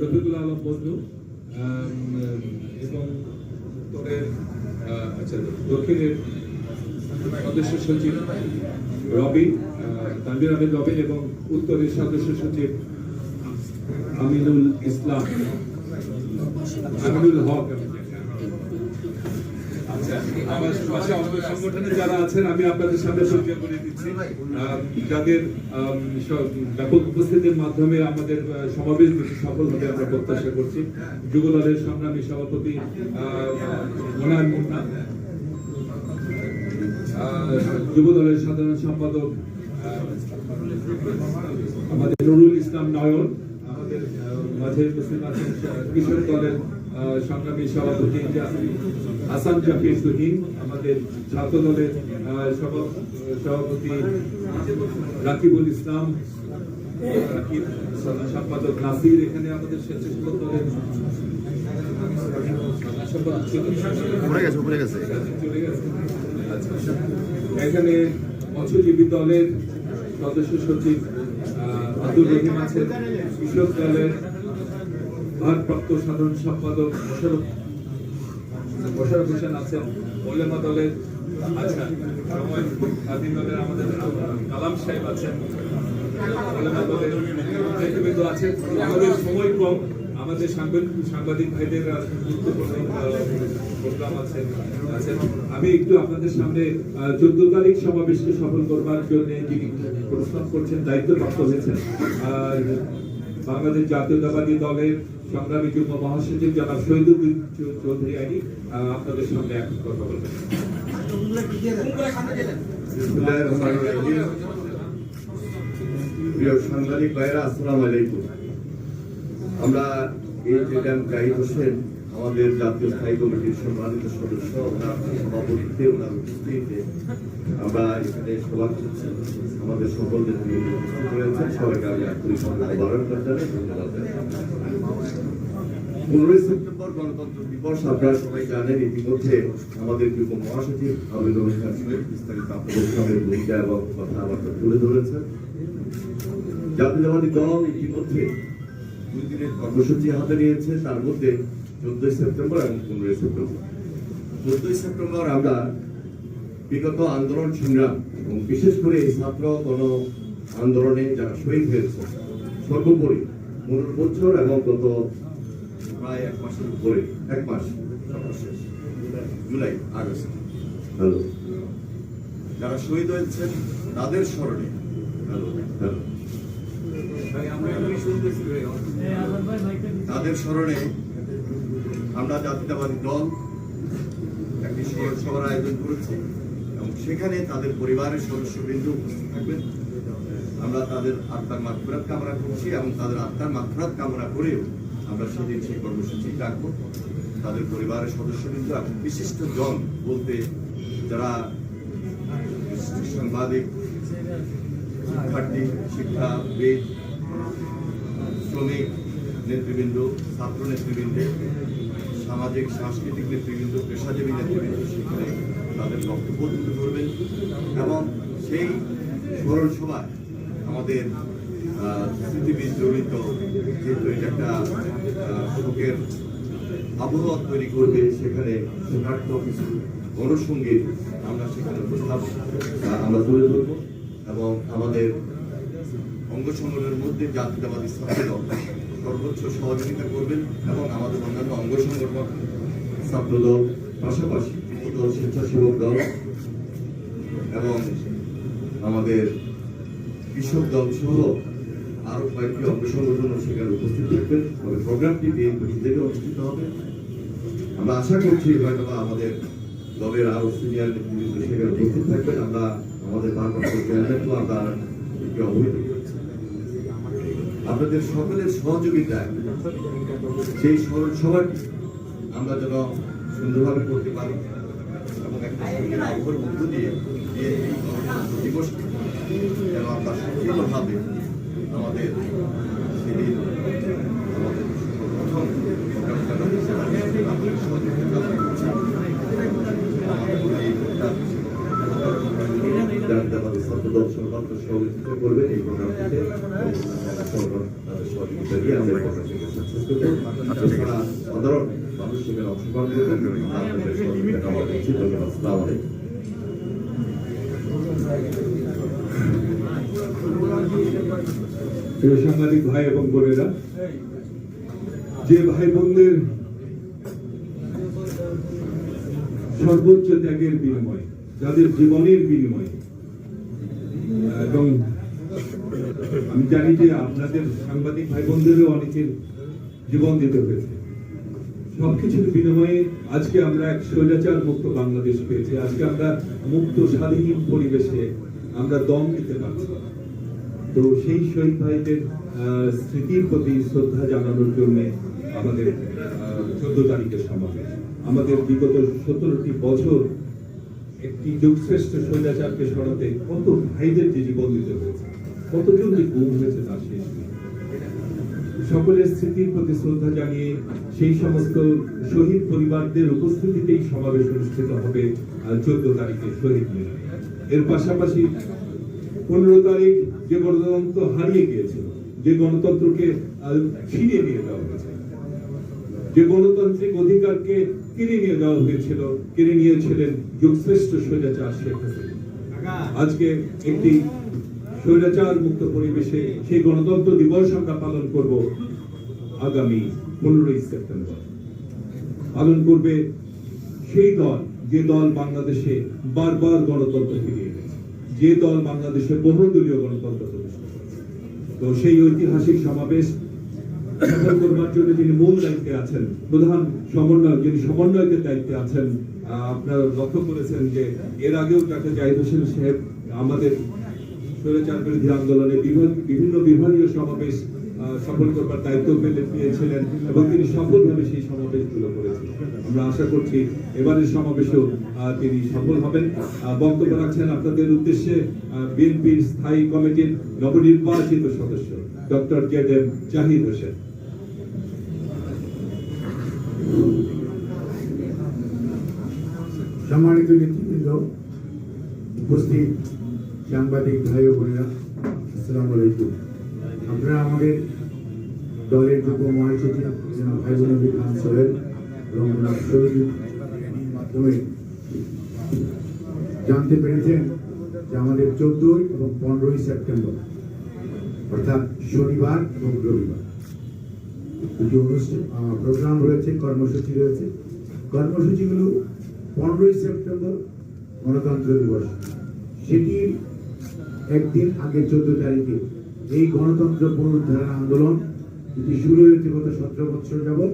রফিকুল আলম বন্ধু এবং উত্তরের আচ্ছা দক্ষিণের সদস্য সচিব রবিন তানবির আহমেদ রবিন এবং উত্তরের সদস্য সচিব আমিনুল ইসলাম। আমিনুল হক আমার পাশে অঙ্গ সংগঠনে যারা আছেন আমি আপনাদের সামনে পরিচয় করে দিচ্ছি। যাদের ব্যাপক উপস্থিতির মাধ্যমে আমাদের সমাবেশ বেশি সফল আমরা প্রত্যাশা করছি। যুব দলের সংগ্রামী সভাপতি আহ, মুন্না আহ, যুব দলের সাধারণ সম্পাদক আমাদের নুরুল ইসলাম নয়ন আমাদের মাঝে উপস্থিত দলের সংগ্রামী সভাপতি আসাম জাফির তুহিন আমাদের ছাত্র দলের সভাপতি রাকিবুল ইসলাম সম্পাদক নাসির এখানে আমাদের স্বেচ্ছাসেবক দলের। আচ্ছা। এখানে মৎস্যজীবী দলের সদস্য সচিব আব্দুল রহিম আছেন কৃষক দলের ভারপ্রাপ্ত সাধারণ সম্পাদক মোশারফ মোশারফ হোসেন আছেন ওলেমা দলের আমি একটু আপনাদের সামনে চোদ্দ তারিখ সমাবেশকে সফল করবার জন্য যিনি প্রস্তাব করছেন, দায়িত্বপ্রাপ্ত হয়েছেন, আর বাংলাদেশ জাতীয়তাবাদী দলের সংগ্রামী যুগ্ম মহাসচিব জনাব শহীদুদ্দিন চৌধুরী আইনি আপনাদের সঙ্গে এখন কথা বলবেন। প্রিয় সাংবাদিক ভাইরা আসসালামু আলাইকুম। আমরা এই যে গান হোসেন আমাদের জাতীয় স্থায়ী কমিটির সম্মানিত সদস্য, ওনার সভাপতিত্বে, ওনার উপস্থিতিতে আমরা এখানে সভা করছি। আমাদের সকল নেতৃবৃন্দ উপস্থিত রয়েছেন সবাইকে পনেরোই সেপ্টেম্বর গণতন্ত্র দিবস, আপনারা সবাই জানেন, ইতিমধ্যে আমাদের যুব মহাসচিব আবেদন বিস্তারিত আপনাদের ভূমিকা এবং কথাবার্তা তুলে ধরেছেন। দল ইতিমধ্যে দুই দিনের কর্মসূচি হাতে নিয়েছে তার মধ্যে চোদ্দই সেপ্টেম্বর এবং পনেরোই সেপ্টেম্বর। চোদ্দই সেপ্টেম্বর আমরা বিগত আন্দোলন সংগ্রাম এবং বিশেষ করে ছাত্র গণ আন্দোলনে যারা শহীদ হয়েছে সর্বোপরি পনেরো বছর এবং গত প্রায় এক মাসের উপরে এক মাস সর্বশেষ জুলাই আগস্ট। হ্যালো। যারা শহীদ হয়েছেন তাদের স্মরণে। হ্যালো। হ্যালো তাদের স্মরণে আমরা জাতীয়তাবাদী দল, একটি সভার আয়োজন করেছি এবং সেখানে তাদের পরিবারের সদস্যবৃন্দ উপস্থিত থাকবেন। আমরা তাদের আত্মার মাত্রাত কামনা করছি এবং তাদের আত্মার মাত্রাত কামনা করেও আমরা সেদিন সেই কর্মসূচি রাখব। তাদের পরিবারের সদস্যবৃন্দ এবং বিশিষ্ট জন বলতে যারা সাংবাদিক, শিক্ষার্থী শিক্ষাবিদ শ্রমিক নেতৃবৃন্দ, ছাত্র নেতৃবৃন্দ, সামাজিক, সাংস্কৃতিক নেতৃবৃন্দ, পেশাজীবী নেতৃবৃন্দ, সেখানে তাদের বক্তব্য তুলে ধরবেন এবং সেই স্মরণ সভায় আমাদের স্মৃতিবিদ জড়িত যেহেতু এটা একটা শোকের আবহাওয়া তৈরি করবে, সেখানে শোকার্থ কিছু গণসঙ্গীত আমরা সেখানে প্রস্তাব আমরা তুলে ধরবো এবং আমাদের অঙ্গ সংগঠনের মধ্যে জাতীয়তাবাদী দল। সর্বোচ্চ সহযোগিতা করবেন এবং আমাদের অন্যান্য অঙ্গ সংগঠন ছাত্র দল পাশাপাশি দল স্বেচ্ছাসেবক দল এবং আমাদের কৃষক দল সহ আরও কয়েকটি অঙ্গ সংগঠন সেখানে উপস্থিত থাকবেন। তবে প্রোগ্রামটি বিএনপি থেকে অনুষ্ঠিত হবে। আমরা আশা করছি হয়তো আমাদের দলের আরও সিনিয়র নেতৃবৃন্দ সেখানে উপস্থিত থাকবেন। আমরা আমাদের ভারপ্রাপ্ত আমরা অবহিত আপনাদের সকলের সহযোগিতায় সেই স্মরণ সভাটি আমরা যেন সুন্দরভাবে করতে পারি এবং একটা সুন্দর মধ্য দিয়ে দিবস যেন আমরা সক্রিয়ভাবে আমাদের সেদিন আমাদের প্রথম সহযোগিতা সাংবাদিক ভাই এবং বোনেরা যে ভাই বোনদের সর্বোচ্চ ত্যাগের বিনিময় যাদের জীবনের বিনিময় এবং আমি জানি যে আপনাদের সাংবাদিক ভাই বোনদেরও অনেকের জীবন দিতে হয়েছে। সবকিছুর বিনিময়ে আজকে আমরা এক স্বৈরাচার মুক্ত বাংলাদেশ পেয়েছি। আজকে আমরা মুক্ত, স্বাধীন পরিবেশে আমরা দম দিতে পারছি। তো সেই শহীদ ভাইদের স্মৃতির প্রতি শ্রদ্ধা জানানোর জন্য আমাদের চোদ্দ তারিখের সমাবেশ। আমাদের বিগত সতেরোটি বছর একটি যুগশ্রেষ্ঠ স্বৈরাচারকে সরাতে কত ভাইদের যে জীবন দিতে হয়েছে, কতজন যে গুম হয়েছে তার শেষ সকলের স্মৃতির প্রতি শ্রদ্ধা জানিয়ে সেই সমস্ত শহীদ পরিবারদের উপস্থিতিতেই সমাবেশ অনুষ্ঠিত হবে চোদ্দ তারিখে শহীদ মিনারে। এর পাশাপাশি পনেরো তারিখ যে গণতন্ত্র হারিয়ে গিয়েছিল, যে গণতন্ত্রকে ছিনিয়ে নিয়ে যাওয়া হয়েছে, যে গণতান্ত্রিক অধিকারকে কিনে নিয়ে যাওয়া হয়েছিল কিনে নিয়েছিলেন যুগশ্রেষ্ঠ স্বৈরাচার হাসিনা। আজকে একটি স্বৈরাচার মুক্ত পরিবেশে সেই গণতন্ত্র দিবস আমরা পালন করব আগামী পনেরোই সেপ্টেম্বর। পালন করবে সেই দল, যে দল বাংলাদেশে বারবার গণতন্ত্র ফিরিয়ে এনেছে, যে দল বাংলাদেশে বহুদলীয় গণতন্ত্র প্রতিষ্ঠা করেছে। তো সেই ঐতিহাসিক সমাবেশ সফল করবার জন্য যিনি মূল দায়িত্বে আছেন, প্রধান সমন্বয় যিনি সমন্বয়কের দায়িত্বে আছেন আপনারা লক্ষ্য করেছেন যে এর আগেও ডাক্তার জাহিদ হোসেন সাহেব আমাদের স্বৈরাচার বিরোধী আন্দোলনে বিভিন্ন বিভাগীয় সমাবেশ সফল করবার দায়িত্ব পেলে পেয়েছিলেন এবং তিনি সফলভাবে সেই সমাবেশগুলো করেছেন। আমরা আশা করছি এবারের সমাবেশেও তিনি সফল হবেন। বক্তব্য রাখছেন আপনাদের উদ্দেশ্যে বিএনপির স্থায়ী কমিটির নবনির্বাচিত সদস্য, doctor Z M Zahid Hossain. সম্মানিত নেতৃবৃন্দ, উপস্থিত সাংবাদিক ভাই ও বোনেরা, আসসালামু আলাইকুম। আপনারা আমাদের দলের যুব মহাসচিব জনাব ভাইবুল নবী খান সোহেল এবং জনাব মাধ্যমে জানতে পেরেছেন যে আমাদের চোদ্দই এবং পনেরোই সেপ্টেম্বর, অর্থাৎ শনিবার এবং রবিবার দুটি অনুষ্ঠান প্রোগ্রাম রয়েছে, কর্মসূচি রয়েছে। কর্মসূচিগুলো পনেরোই সেপ্টেম্বর গণতন্ত্র দিবস। সেটির একদিন আগে চোদ্দ তারিখে এই গণতন্ত্র পুনরুদ্ধারের আন্দোলন যেটি শুরু হয়েছে গত সতেরো বছর যাবৎ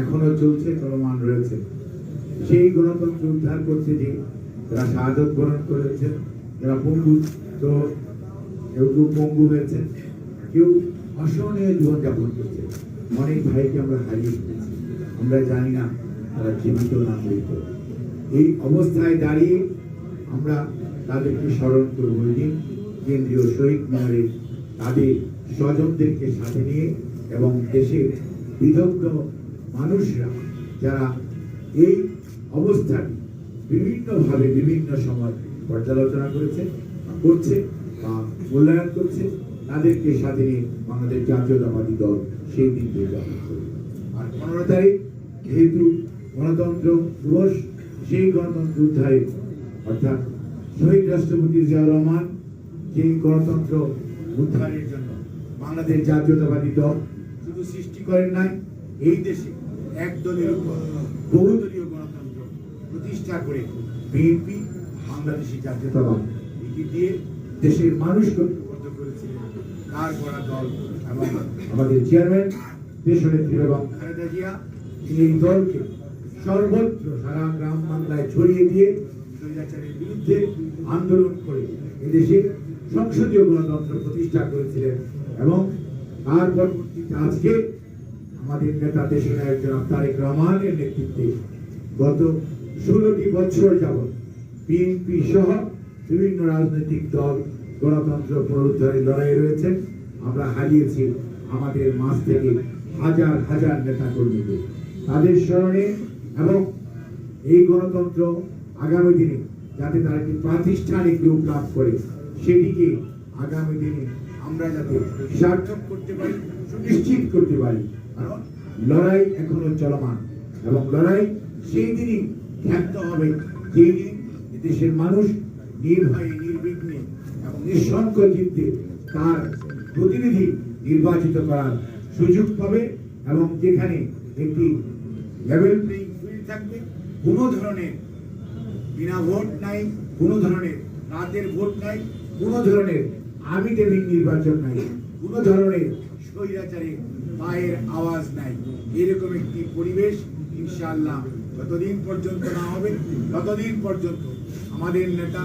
এখনও চলছে, চলমান রয়েছে। সেই গণতন্ত্র উদ্ধার করছে যে যারা শাহাদত বরণ করেছেন, যারা পঙ্গু তো কেউ কেউ পঙ্গু হয়েছে কেউ অসহনীয় জীবনযাপন করছে অনেক ভাইকে আমরা হারিয়ে ফেলেছি। আমরা জানি না তারা জীবিত না মৃত। এই অবস্থায় দাঁড়িয়ে আমরা তাদেরকে স্মরণ করব দিন কেন্দ্রীয় শহীদ মিনারে তাদের স্বজনদেরকে সাথে নিয়ে এবং দেশের বিদগ্ধ মানুষরা যারা এই অবস্থাটি বিভিন্নভাবে বিভিন্ন সময় পর্যালোচনা করেছে করছে বা মূল্যায়ন করছে, তাদেরকে সাথে নিয়ে বাংলাদেশ জাতীয়তাবাদী দল সেই দিনটি উদযাপন করবে। আর পনেরো তারিখ যেহেতু গণতন্ত্র দিবস, সেই গণতন্ত্র উদ্ধারে অর্থাৎ শহীদ রাষ্ট্রপতি জিয়াউর রহমান, সেই গণতন্ত্র উদ্ধারের জন্য বাংলাদেশ জাতীয়তাবাদী দল শুধু সৃষ্টি করেন নাই, এই দেশে একদলের উপর বহুদলীয় গণতন্ত্র প্রতিষ্ঠা করে বিএনপি বাংলাদেশি জাতীয়তাবাদ এটি দিয়ে দেশের মানুষকে ঐক্যবদ্ধ করেছিলেন তার করা দল এবং আমাদের চেয়ারম্যান দেশনেত্রী এবং খালেদা জিয়া, তিনি এই দলকে সর্বত্র সারা গ্রাম বাংলায় ছড়িয়ে দিয়ে স্বৈরাচারের বিরুদ্ধে আন্দোলন করে এদেশে সংসদীয় গণতন্ত্র প্রতিষ্ঠা করেছিলেন এবং তার পরবর্তীতে আজকে আমাদের নেতা দেশের নায়ক জনাব তারেক রহমানের নেতৃত্বে গত ষোলোটি বছর যাবৎ বিএনপি সহ বিভিন্ন রাজনৈতিক দল গণতন্ত্র পুনরুদ্ধারের লড়াই রয়েছেন আমরা হারিয়েছি আমাদের মাঝ থেকে হাজার হাজার নেতা কর্মীকে তাদের স্মরণে এবং এই গণতন্ত্র আগামী দিনে যাতে তারা একটি প্রাতিষ্ঠানিক রূপ লাভ করে সেটিকে আগামী দিনে আমরা যাতে সার্থক করতে পারি, সুনিশ্চিত করতে পারি। কারণ লড়াই এখনও চলমান এবং লড়াই সেই দিনই খ্যাত হবে, যেই দিন দেশের মানুষ নির্ভয়ে, নির্বিঘ্নে এবং নিঃসঙ্ক চিত্তে তার প্রতিনিধি নির্বাচিত করার সুযোগ পাবে এবং যেখানে একটি লেভেল প্লেইং ফিল্ড থাকবে, কোনো ধরনের বিনা ভোট নাই, কোনো ধরনের রাতের ভোট নাই কোনো ধরনের আমি টেবিং নির্বাচন নাই, কোনো ধরনের স্বৈরাচারে পায়ের আওয়াজ নাই। এরকম একটি পরিবেশ ইনশাআল্লাহ যতদিন পর্যন্ত না হবে, ততদিন পর্যন্ত আমাদের নেতা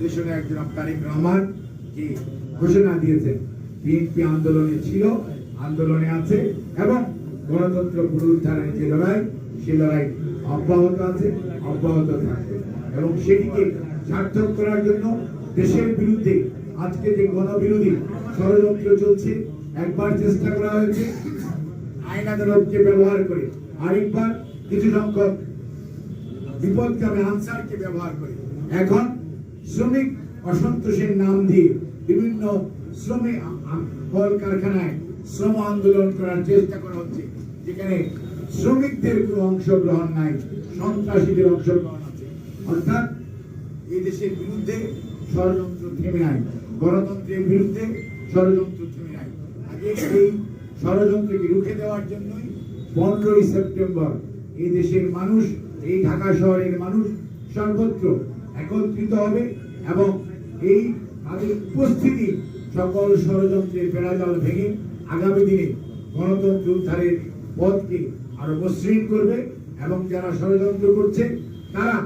দেশের একজন তারেক রহমান যে ঘোষণা দিয়েছেন, বিএনপি আন্দোলনে ছিল, আন্দোলনে আছে এবং গণতন্ত্র পুনরুদ্ধারের যে লড়াই, সে লড়াই অব্যাহত আছে, অব্যাহত থাকবে। এবং সেটিকে সার্থক করার জন্য দেশের বিরুদ্ধে আজকে যে গণবিরোধী ষড়যন্ত্র চলছে, একবার চেষ্টা করা হয়েছে। আইন আদালতকে ব্যবহার করে আরেকবার কিছু সংখ্যক বিপদকামী আনসারকে ব্যবহার করে। এখন শ্রমিক অসন্তোষের নাম দিয়ে বিভিন্ন শ্রমিক কল কারখানায় শ্রম আন্দোলন করার চেষ্টা করা হচ্ছে, যেখানে শ্রমিকদের কোনো অংশগ্রহণ নাই, সন্ত্রাসীদের অংশগ্রহণ আছে। অর্থাৎ এই দেশের বিরুদ্ধে ষড়যন্ত্র থেমে নাই। গণতন্ত্রের বিরুদ্ধে ষড়যন্ত্র থেমে নাই। আগে এই ষড়যন্ত্রকে রুখে দেওয়ার জন্যই পনেরোই সেপ্টেম্বর এই দেশের মানুষ, এই ঢাকা শহরের মানুষ সর্বত্র একত্রিত হবে এবং এই তাদের উপস্থিতি সকল ষড়যন্ত্রের বেড়াজাল ভেঙে আগামী দিনে গণতন্ত্র উদ্ধারের পথকে আরও মসৃণ করবে এবং যারা ষড়যন্ত্র করছে, তারা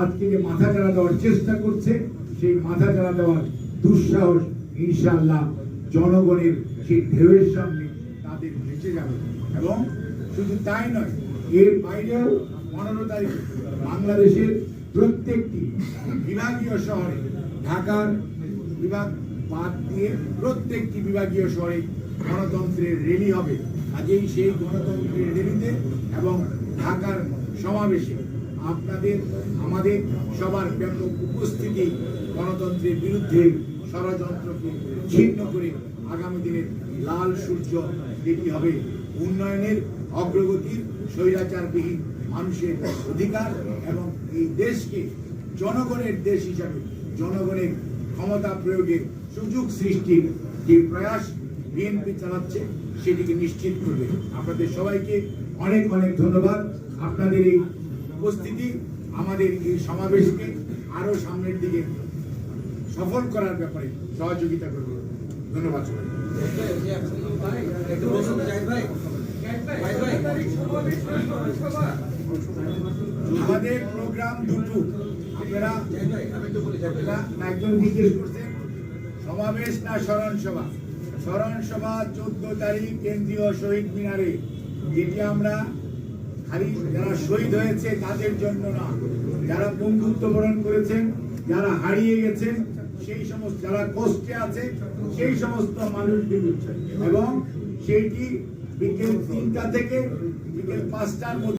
আজকে যে মাথা চারা দেওয়ার চেষ্টা করছে সেই মাথা চারা দেওয়ার দুঃসাহস ইনশাল্লাহ জনগণের সেই ঢেউয়ের সামনে তাদের ভেসে যাবে। এবং শুধু তাই নয়, এর বাইরেও পনেরো তারিখ বাংলাদেশের প্রত্যেকটি বিভাগীয় শহরে, ঢাকার বিভাগ বাদ দিয়ে প্রত্যেকটি বিভাগীয় শহরে গণতন্ত্রের র্যালি হবে। কাজেই সেই গণতন্ত্রের র্যালিতে এবং ঢাকার সমাবেশে আপনাদের, আমাদের সবার ব্যাপক উপস্থিতি গণতন্ত্রের বিরুদ্ধে ষড়যন্ত্রকে ছিন্ন করে আগামী দিনের লাল সূর্য যেটি হবে উন্নয়নের অগ্রগতির স্বৈরাচারবিহীন মানুষের অধিকার এবং এই দেশকে জনগণের দেশ হিসাবে জনগণের ক্ষমতা প্রয়োগের সুযোগ সৃষ্টির যে প্রয়াস বিএনপি চালাচ্ছে, সেটিকে নিশ্চিত করবে। আপনাদের সবাইকে অনেক অনেক ধন্যবাদ। আপনাদের এই উপস্থিতি, আমাদের এই সমাবেশকে আরও সামনের দিকে সফল করার ব্যাপারে সহযোগিতা করবে। ধন্যবাদ আমাদের প্রোগ্রাম দুটো। সমাবেশ না স্মরণ সভা? স্মরণ সভা চোদ্দ তারিখ কেন্দ্রীয় শহীদ মিনারে, যেটি আমরা খালি যারা শহীদ হয়েছে তাদের জন্য না, যারা বন্ধুত্ব বরণ করেছেন, যারা হারিয়ে গেছেন সমস্ত যারা কষ্টে আছে, সেই সমস্ত মানুষদের এবং সেইটি বিকেল তিনটা থেকে বিকেল পাঁচটার মধ্যে